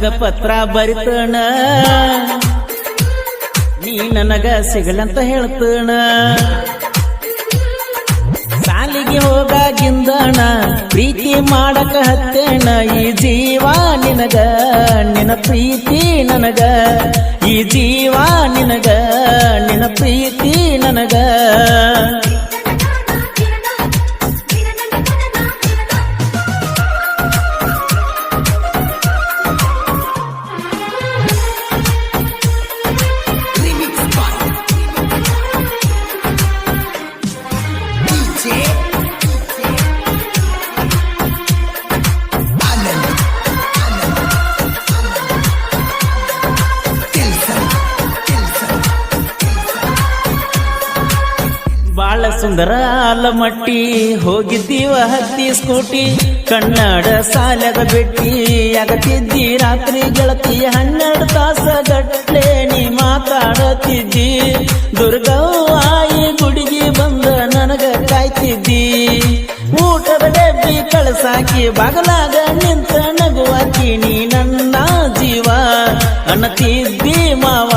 ಬ್ರಹ್ಮಗ ಪತ್ರ ಬರಿತಣ. ನೀ ನನಗ ಸಿಗಲಂತ ಹೇಳ್ತಣ. ಸಾಲಿಗೆ ಹೋಗಾಗಿಂದಣ, ಪ್ರೀತಿ ಮಾಡಕ ಹತ್ತೇಣ. ಈ ಜೀವ ನಿನಗ ನಿನ ಪ್ರೀತಿ ನನಗ. ಈ ಜೀವ ನಿನಗ ನಿನ ಪ್ರೀತಿ ನನಗ. ಬಾಳ ಸುಂದರ ಆಲಮಟ್ಟಿ. ಹೋಗಿದ್ದೀವ ಹತ್ತಿ ಸ್ಕೂಟಿ, ಕನ್ನಡ ಸಾಲದ ಬೆಟ್ಟಿ. ಅಗತಿದ್ದಿ ರಾತ್ರಿ ಗೆಳತಿ ಹನ್ನೆರಡು ತಾಸ ಗಟ್ಲೆ ನೀ ಮಾತಾಡತಿದ್ದಿ. ದುರ್ಗವ್ವಾಯಿ ಗುಡಿಗೆ ಬಂದ ನನಗ ಕಾಯ್ತಿದ್ದಿ. ಊಟದ ಡಬ್ಬಿ ಕಳಸಾಕಿ ಬಾಗಲಾಗ ನಿಂತ ನಗುವಾಕಿ, ನೀ ನನ್ನ ಜೀವ ಅನ್ನತಿದ್ದಿ ಮಾವ.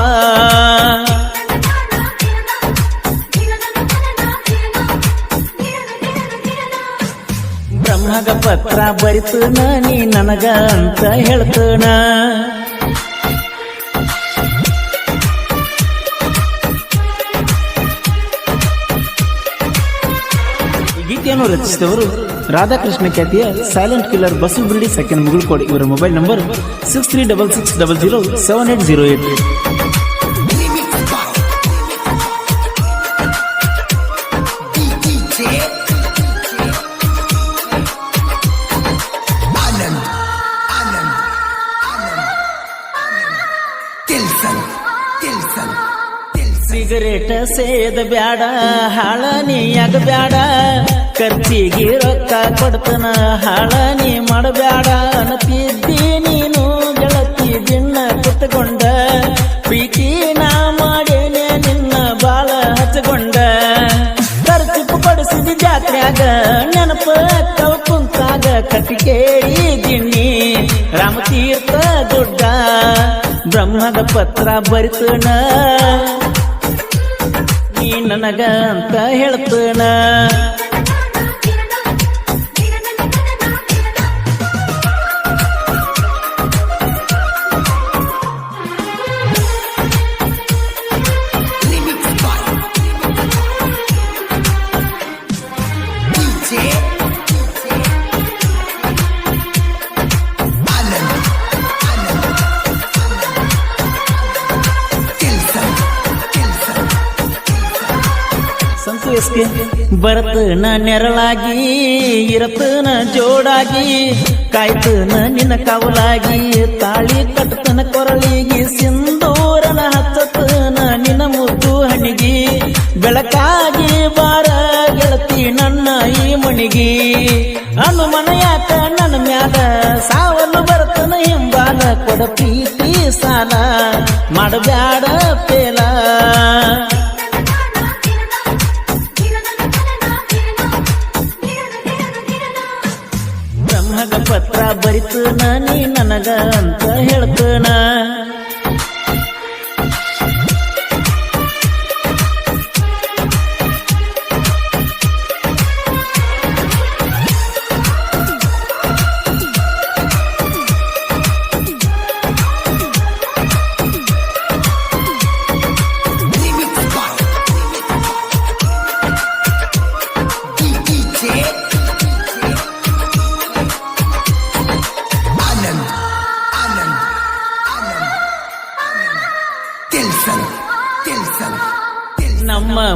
ಬ್ರಹ್ಮಗ ಪತ್ರ ಬರಿತನ, ನೀ ನನಗ ಅಂತ ಹೇಳ್ತಣ ಗೀತೆಯನ್ನು ರಚಿಸಿದವರು ರಾಧಾಕೃಷ್ಣ ಖ್ಯಾತಿಯ ಸೈಲೆಂಟ್ ಕಿಲ್ಲರ್ ಬಸು ಬಿಲ್ಡಿ ಸೆಕೆಂಡ್ ಮುಗುಳ್ಕೋಡಿ. ಇವರ mobile number six three double six double zero seven eight zero eight cigarette ಸೇದ ಬ್ಯಾಡ ಹಾಳ ನೀಯಾಗ ಬ್ಯಾಡ. ಖರ್ಚಿಗೆ ರೊಕ್ಕ ಕೊಡ್ತನ ಹಾಳ ನೀ ಮಾಡಬ್ಯಾಡ ಅನ್ನತಿದ್ದಿ ನೀನು ಗೆಳತಿ ದಿನ ಕುತ್ಕೊಂಡ. ಪ್ರೀತಿ ನಾ ಮಾಡೇನೆ ನಿನ್ನ ಬಾಳ ಹಚ್ಚಕೊಂಡ ಖರ್ಚು ಪಡಿಸಿದ ಜಾತ್ರ್ಯಾಗ ನೆನಪ ಅಕ್ಕವ ಕುಂತಾಗ ಗಿಣ್ಣಿ ರಾಮತೀರ್ಥ ದೊಡ್ಡ ಬ್ರಹ್ಮದ ಪತ್ರ ಬರಿತನ. ನನಗ ಅಂತ ಹೇಳ್ತನ? ಸಂತು ಬರತ್ ಬರತನ ನೆರಳಾಗಿ, ಇರತನ ಜೋಡಾಗಿ, ಕಾಯ್ತನ ನಿನ್ನ ಕವಲಾಗಿ, ತಾಳಿ ಕಟ್ಟತನ ಕೊರಳಿಗೆ, ಸಿಂಧೂರನ ಹಚ್ಚತನ ನಿನ್ನ ಮುದ್ದು ಹಣಿಗಿ ಬೆಳಕಾಗಿ ಬಾರ ಗೆಳತಿ ನನ್ನ ಈ ಮಣಿಗಿ. ಯಾಕ ನನ್ನ ಮ್ಯಾಲ ಸಾವನ್ನು ಬರತನ ಹಿಂಬಾಲ, ಕೊಡ ಪ್ರೀತಿ ಸಾಲ ಮಾಡಬ್ಯಾಡ ನೀ ನನಗ ಅಂತ ಹೇಳ್ತನ.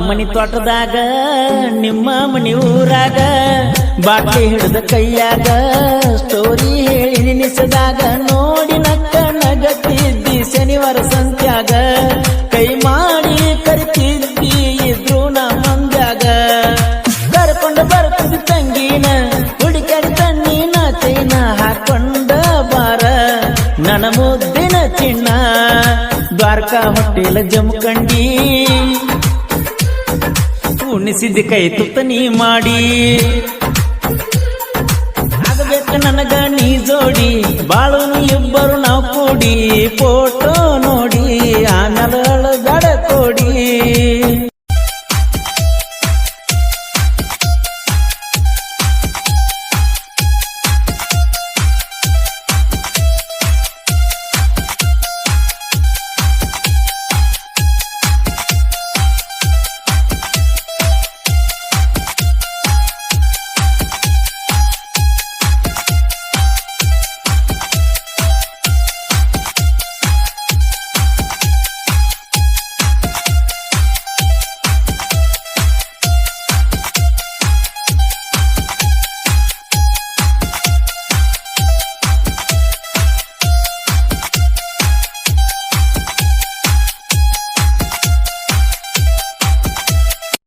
ಮನಿ ತೋಟದಾಗ, ನಿಮ್ಮ ಮನಿ ಊರಾಗ ಬಾಟ್ಲಿ ಹಿಡಿದ ಕೈಯಾಗ ಸ್ಟೋರಿ ಹೇಳಿ ನಿನಿಸದಾಗ ನೋಡಿ ನಕ್ಕ ನಗತ್ತಿದ್ದಿ ಶನಿವಾರ ಸಂತ್ಯಾಗ, ಕೈ ಮಾಡಿ ಕರಿತಿದ್ದಿ ಇದ್ರು ನಾ ಮಂದ್ಯಾಗ. ಕರ್ಕೊಂಡು ಬರ್ತಿದ್ದಿ ತಂಗಿನ ಹುಡುಕಾಡಿ ನಾ ಚೈನ ಹಾಕೊಂಡ ಬಾರ ನನ್ನ ಮುದ್ದಿನ ಚಿನ್ನ, ದ್ವಾರಕಾ ಹೋಟೆಲ್ ಜಮಖಂಡಿ ಉಣಿಸಿದ ಕೈ ತುತ್ತ ನೀ ಮಾಡಿ. ಆಗಬೇಕು ನನಗ ನೀ ಜೋಡಿ ಬಾಳು ಇಬ್ಬರು ನಾವು ಫೋಟೋ